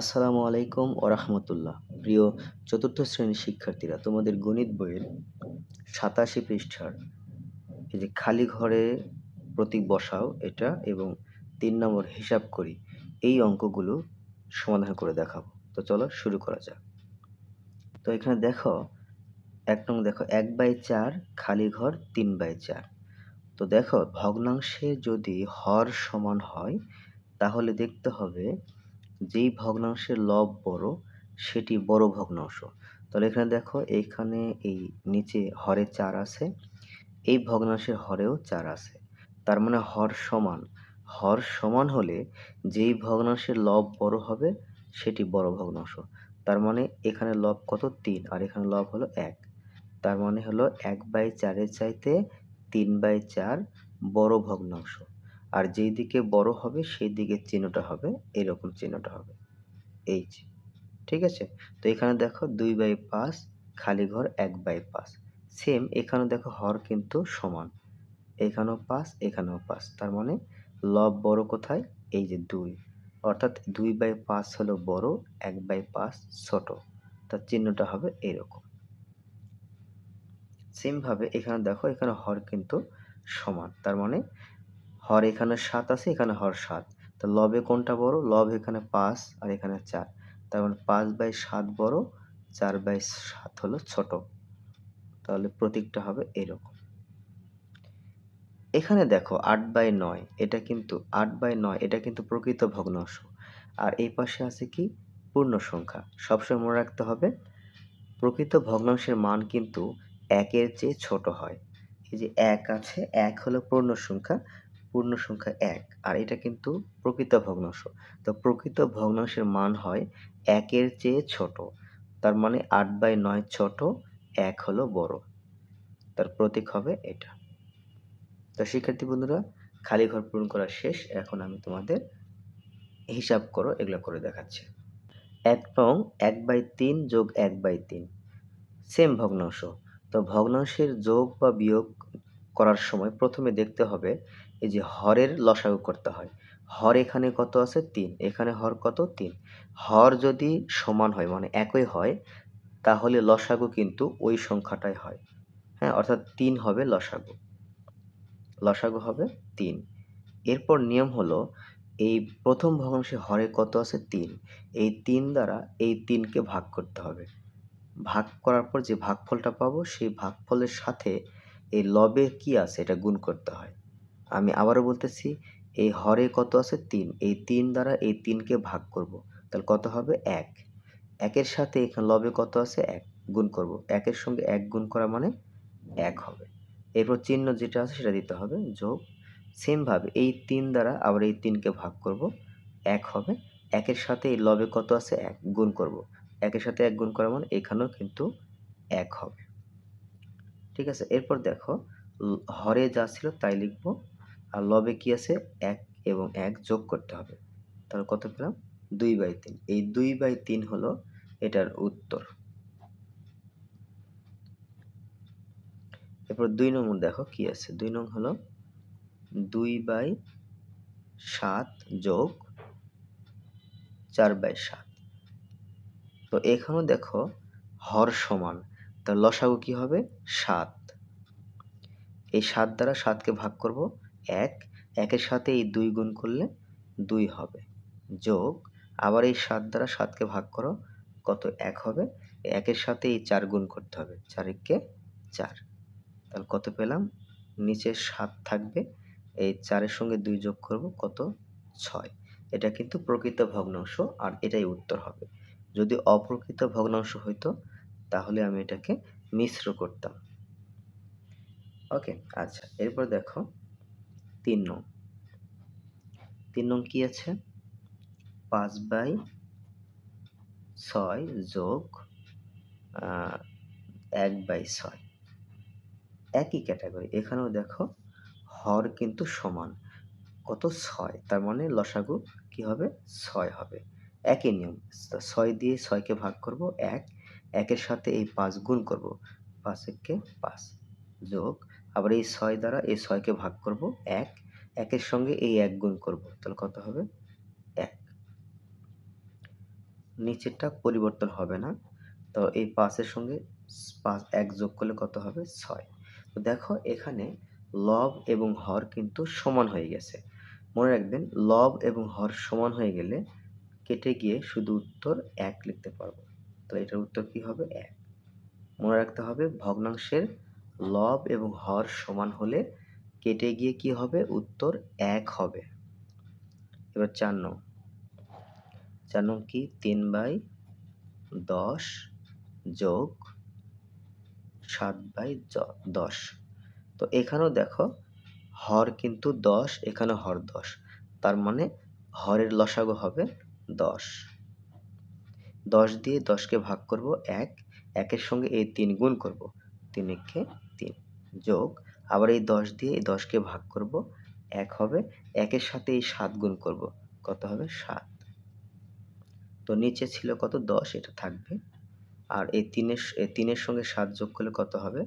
আসসালামু আলাইকুম ওরহমতুল্লাহ প্রিয় চতুর্থ শ্রেণির শিক্ষার্থীরা, তোমাদের গণিত বইয়ের সাতাশি পৃষ্ঠার এই যে খালি ঘরে প্রতীক বসাও এটা এবং তিন নম্বর হিসাব করি, এই অঙ্কগুলো সমাধান করে দেখাবো। তো চলো শুরু করা যাক। তো এখানে দেখো, এক নং দেখো, এক বাই চার খালি ঘর, তিন বাই চার। তো দেখো, ভগ্নাংশে যদি হর সমান হয়, তাহলে দেখতে হবে যেই ভগ্নাংশের লব বড়, সেটি বড় ভগ্নাংশ। তাহলে এখানে দেখো এইখানে এই নিচে হরে চার আছে, এই ভগ্নাংশের হরেও চার আছে। তার মানে হর সমান। হর সমান হলে যেই ভগ্নাংশের লব বড় হবে, সেটি বড় ভগ্নাংশ। তার মানে এখানে লব কত? তিন। আর এখানে লব হলো এক। তার মানে হলো এক বাই চারের চাইতে তিন বাই চার বড় ভগ্নাংশ। আর যেই দিকে বড় হবে, সেই দিকে চিহ্নটা হবে, এরকম চিহ্নটা হবে। এই ঠিক আছে? তো এখানে দেখো দুই বাই পাঁচ, খালি ঘর এক বাই পাঁচ। সেম এখানে দেখো হর কিন্তু সমান। এখানেও পাঁচ এখানেও পাঁচ। তার মানে লব বড় কোথায়? এই যে দুই। অর্থাৎ দুই বাই পাঁচ হলো বড়, এক বাই পাঁচ ছোট। তার চিহ্নটা হবে এরকম। সেমভাবে এখানে দেখো, এখানে হর কিন্তু সমান। তার মানে হর এখানে সাত আছে, এখানে হর সাত। তো লবে কোনটা বড়? লব এখানে পাঁচ আর এখানে চার। তার মানে পাঁচ বাই সাত বড়, চার বাই সাত হলো ছোট। তাহলে প্রতীকটা হবে এরকম। এখানে দেখো আট বাই নয়, এটা কিন্তু আট বাই নয়, এটা কিন্তু প্রকৃত ভগ্নাংশ। আর এই পাশে আছে কি? পূর্ণ সংখ্যা। সবসময় মনে রাখতে হবে, প্রকৃত ভগ্নাংশের মান কিন্তু একের চেয়ে ছোট হয়। এই যে এক আছে, এক হলো পূর্ণ সংখ্যা পূর্ণ সংখ্যা এক, আর এটা কিন্তু প্রকৃত ভগ্নাংশ। তো প্রকৃত ভগ্নাংশের মান হয় একের চেয়ে ছোট, তার মানে আট বাই নয় ছোট, এক হলো বড়। তার প্রতীক হবে এটা। তো শিক্ষার্থী বন্ধুরা, খালি ঘর পূরণ করা শেষ, এখন আমি তোমাদের হিসাব করো, এগুলো করে দেখাচ্ছি। এক নং এক বাই তিন যোগ এক বাই তিন সেম ভগ্নাংশ। তো ভগ্নাংশের যোগ বা বিয়োগ করার সময় প্রথমে দেখতে হবে এই যে হরের লসাগু করতে হয়। হর এখানে কত আছে? তিন। এখানে হর কত? তিন। হর যদি সমান হয় মানে একই হয়, তাহলে লসাগু কিন্তু ওই সংখ্যাটাই হয়। হ্যাঁ অর্থাৎ তিন হবে লসাগু। লসাগু হবে তিন। এরপর নিয়ম হলো, এই প্রথম ভগ্নাংশে হরে কত আছে? তিন। এই তিন দ্বারা এই তিনকে ভাগ করতে হবে। ভাগ করার পর যে ভাগফলটা পাবো, সেই ভাগফলের সাথে এই লবে কি আছে? এটা গুণ করতে হয়। আমি আবারও বলতেছি, এই হরে কত আছে? তিন। এই তিন দ্বারা এই তিনকে ভাগ করব। তাহলে কত হবে? এক। একের সাথে এখানে লবে কত আছে? এক। গুণ করব। একের সঙ্গে এক গুণ করা মানে এক হবে। এরপর চিহ্ন যেটা আছে সেটা দিতে হবে। যোগ। সেমভাবে এই তিন দ্বারা আবার এই তিনকে ভাগ করব। এক হবে। একের সাথে এই লবে কত আছে? এক। গুণ করব। একের সাথে এক গুণ করা মানে এখানেও কিন্তু এক হবে। ঠিক আছে? এরপর দেখো হরে যা ছিল তাই লিখব। আর লবে কি আছে? এক এবং এক যোগ করতে হবে। তাহলে কত পেলাম? দুই বাই তিন। এই দুই বাই তিন হলো এটার উত্তর। এরপর দুই নম্বর দেখো কি আছে? দুই নং হলো দুই বাই সাত যোগ চার বাই সাত। তো এখানেও দেখো হর সমান। তার লসাগু কি হবে? সাত। এই সাত দ্বারা সাতকে ভাগ করব। এক, একের সাথে এই দুই গুণ করলে দুই হবে। যোগ, আবার এই সাত দ্বারা সাতকে ভাগ করো, কত এক হবে? একের সাথে এই চার গুণ করতে হবে, চারেককে চার। তাহলে কত পেলাম? নিচে সাত থাকবে, এই চারের সঙ্গে দুই যোগ করব, কত? ছয়। এটা কিন্তু প্রকৃত ভগ্নাংশ, আর এটাই উত্তর হবে। যদি অপ্রকৃত ভগ্নাংশ হইতো, তাহলে আমি এটাকে মিশ্র করতাম। ওকে আচ্ছা এরপর দেখো তিন নং। তিন নং কি আছে? পাঁচ বাই ছয় যোগ এক বাই ছয়। একই ক্যাটাগরি। এখানেও দেখো, হর কিন্তু সমান। কত? ছয়। তার মানে লসাগু কি হবে? ছয় হবে। একই নিয়ম। ছয় দিয়ে ছয়কে ভাগ করব, এক। একের সাথে এই পাঁচ গুণ করব। পাঁচ একে পাঁচ যোগ আবার এই ছয় দ্বারা এই ছয়কে ভাগ করব এক। একের সঙ্গে এই এক গুণ করব। তাহলে কত হবে? এক। নিচেরটা পরিবর্তন হবে না। তো এই পাঁচের সঙ্গে পাঁচ এক যোগ করলে কত হবে? ছয়। তো দেখো এখানে লব এবং হর কিন্তু সমান হয়ে গেছে। মনে রাখবেন, লব এবং হর সমান হয়ে গেলে কেটে গিয়ে শুধু উত্তর এক লিখতে পারব। তো এটার উত্তর কি হবে? এক। মনে রাখতে হবে, ভগ্নাংশের লব এবং হর সমান হলে কেটে গিয়ে কি হবে? উত্তর এক হবে। এবার চার নং। চার নং কি? তিন বাই দশ যোগ সাত বাই দশ। তো এখানেও দেখো, হর কিন্তু দশ, এখানে হর দশ। তার মানে হরের লসাগু হবে দশ। দশ দিয়ে দশকে ভাগ করব এক, একের সঙ্গে এই তিন গুণ করব। তিন তিন। যোগ, আবার এই দশ দিয়ে এই দশকে ভাগ করব। এক হবে একের সাথে এই সাত গুণ করব। কত হবে? সাত। তো নিচে ছিল কত? দশ, এটা থাকবে। আর এই তিনের তিনের সঙ্গে সাত যোগ করলে কত হবে?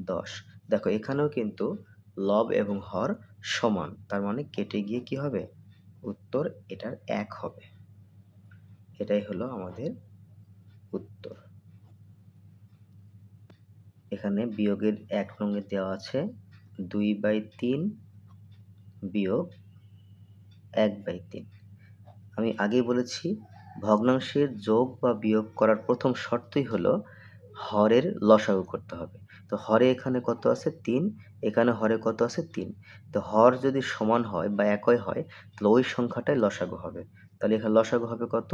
দশ। দেখো, এখানেও কিন্তু লব এবং হর সমান। তার মানে কেটে গিয়ে কি হবে? উত্তর এটার এক হবে। এটাই হলো আমাদের উত্তর। এখানে বিয়োগের এক নঙ্গে দেওয়া আছে দুই বাই তিন বিয়োগ এক বাই তিন। আমি আগেই বলেছি, ভগ্নাংশের যোগ বা বিয়োগ করার প্রথম শর্তই হলো হরের লসাগু করতে হবে। তো হরে এখানে কত আছে? তিন। এখানে হরে কত আছে? তিন। তো হর যদি সমান হয় বা একই হয়, তাহলে ওই সংখ্যাটাই লসাগু হবে। তাহলে এখানে লসাগু হবে কত?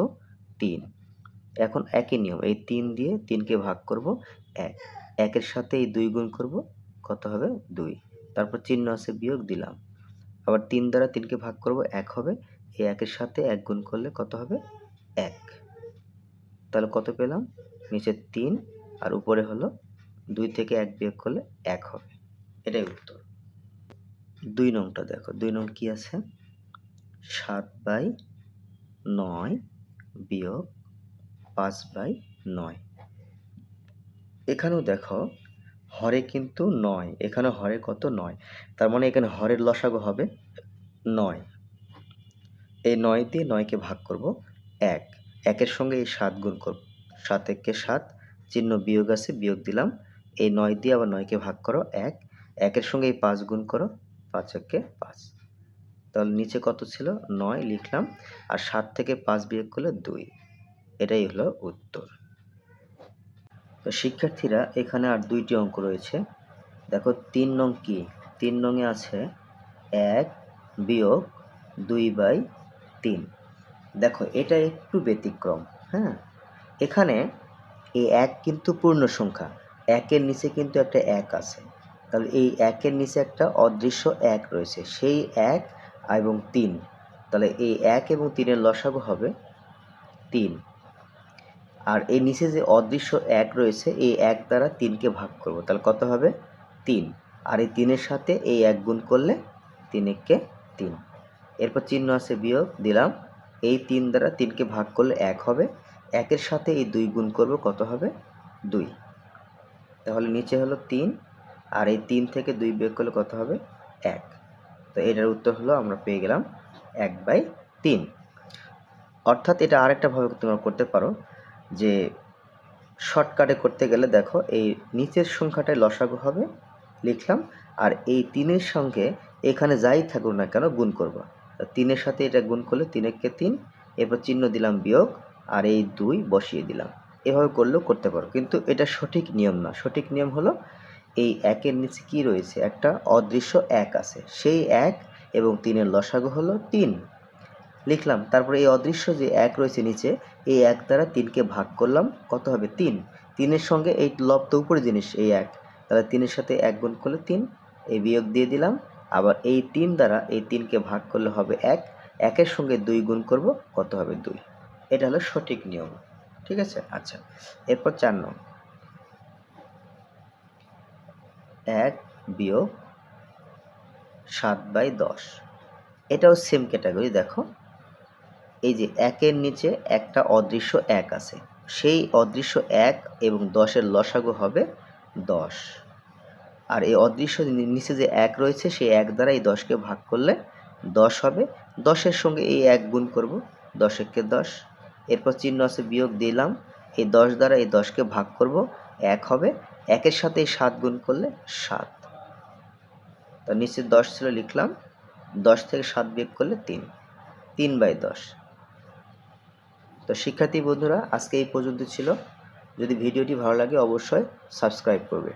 তিন। এখন একই নিয়ম, এই তিন দিয়ে তিনকে ভাগ করব এক। একের সাথে এই দুই গুণ করব, কত হবে? দুই। তারপর চিহ্ন আছে বিয়োগ দিলাম। আবার তিন দ্বারা তিনকে ভাগ করব, এক হবে। এই একের সাথে এক গুণ করলে কত হবে? এক। তাহলে কত পেলাম? নিচে তিন, আর উপরে হলো দুই থেকে এক বিয়োগ করলে এক হবে। এটাই উত্তর। দুই নংটা দেখো, দুই নং কি আছে? সাত বাই নয় বিয়োগ পাঁচ বাই নয়। এখানেও দেখো, হরে কিন্তু নয়। এখানে হরে কত নয়? তার মানে এখানে হরের লসাগু হবে নয়। এই নয় দিয়ে নয়কে ভাগ করব এক। একের সঙ্গে এই সাত গুণ করব। সাত একে সাত, চিহ্ন বিয়োগ আছে, বিয়োগ দিলাম। এই নয় দিয়ে আবার নয়কে ভাগ করো এক। একের সঙ্গে এই পাঁচ গুণ করো, পাঁচ একে পাঁচ। তাহলে নিচে কত ছিল? নয় লিখলাম। আর সাত থেকে পাঁচ বিয়োগ করলে দুই। এটাই হলো উত্তর। তো শিক্ষার্থীরা এখানে আর দুইটি অঙ্ক রয়েছে। দেখো, তিন নং কি? তিন নংয়ে আছে এক বিয়োগ দুই বাই তিন। দেখো, এটা একটু ব্যতিক্রম হ্যাঁ? এখানে এই এক কিন্তু পূর্ণ সংখ্যা, একের নিচে কিন্তু একটা এক আছে। তাহলে এই একের নিচে একটা অদৃশ্য এক রয়েছে, সেই এক এবং তিন। তাহলে এই এক এবং তিনের লসাগু হবে তিন। আর এই নিচে যে অদৃশ্য এক রয়েছে, এই এক দ্বারা তিনকে ভাগ করব। তাহলে কত হবে? তিন। আর এই তিনের সাথে এই এক গুণ করলে তিন তিন। এরপর চিহ্ন আছে বিয়োগ, দিলাম। এই তিন দ্বারা তিনকে ভাগ করলে এক হবে। একের সাথে এই দুই গুণ করব, কত হবে? দুই। তাহলে নিচে হলো তিন। আর এই তিন থেকে দুই বিয়োগ করলে কত হবে? এক। তো এটার উত্তর হলো আমরা পেয়ে গেলাম এক বাই তিন। অর্থাৎ এটা আরেকটা ভাবে তোমরা করতে পারো। যে শর্টকাটে করতে গেলে দেখো এই নিচের সংখ্যাটাই লসাগু হবে, লিখলাম, আর এই তিনের সঙ্গে এখানে যাই থাকুক না কেন গুণ করব। তিনের সাথে এটা গুণ করলে তিনেরকে তিন, এরপর চিহ্ন দিলাম বিয়োগ, আর এই দুই বসিয়ে দিলাম। এভাবে করলেও করতে পারো। কিন্তু এটা সঠিক নিয়ম না। সঠিক নিয়ম হলো এই একের নিচে কি রয়েছে? একটা অদৃশ্য এক আছে। সেই এক এবং তিনের লসাগু হলো তিন। লিখলাম, তারপরে এই অদৃশ্য যে এক রয়েছে নিচে, এই এক দ্বারা তিনকে ভাগ করলাম, কত হবে তিন? তিনের সঙ্গে এই লব তো উপরে জিনিস, এই এক। তাহলে তিনের সাথে এক গুণ করলে তিন, এই বিয়োগ দিয়ে দিলাম। আবার এই তিন দ্বারা এই তিনকে ভাগ করলে হবে এক, একের সঙ্গে দুই গুণ করব, কত হবে দুই? এটা হলো সঠিক নিয়ম। ঠিক আছে? আচ্ছা এরপর চার নং। এক বিয়োগ সাত বাই দশ। এটাও সেম ক্যাটাগরি দেখো। এই যে একের নিচে একটা অদৃশ্য এক আছে। সেই অদৃশ্য এক এবং দশের লসাগু হবে দশ। আর এই অদৃশ্য নিচে যে এক রয়েছে, সেই এক দ্বারা এই দশকে ভাগ করলে দশ হবে। দশের সঙ্গে এই এক গুণ করব দশ দশ। এরপর চিহ্ন আছে বিয়োগ দিলাম, এই দশ দ্বারা এই দশকে ভাগ করব, এক হবে। একের সাথে এই সাত গুণ করলে সাত। তো নিচে দশ ছিল লিখলাম, দশ থেকে সাত বিয়োগ করলে তিন। তিন বাই দশ। তো শিক্ষার্থী বন্ধুরা আজকে এই পর্যন্ত ছিল। যদি ভিডিওটি ভালো লাগে অবশ্যই সাবস্ক্রাইব করবে।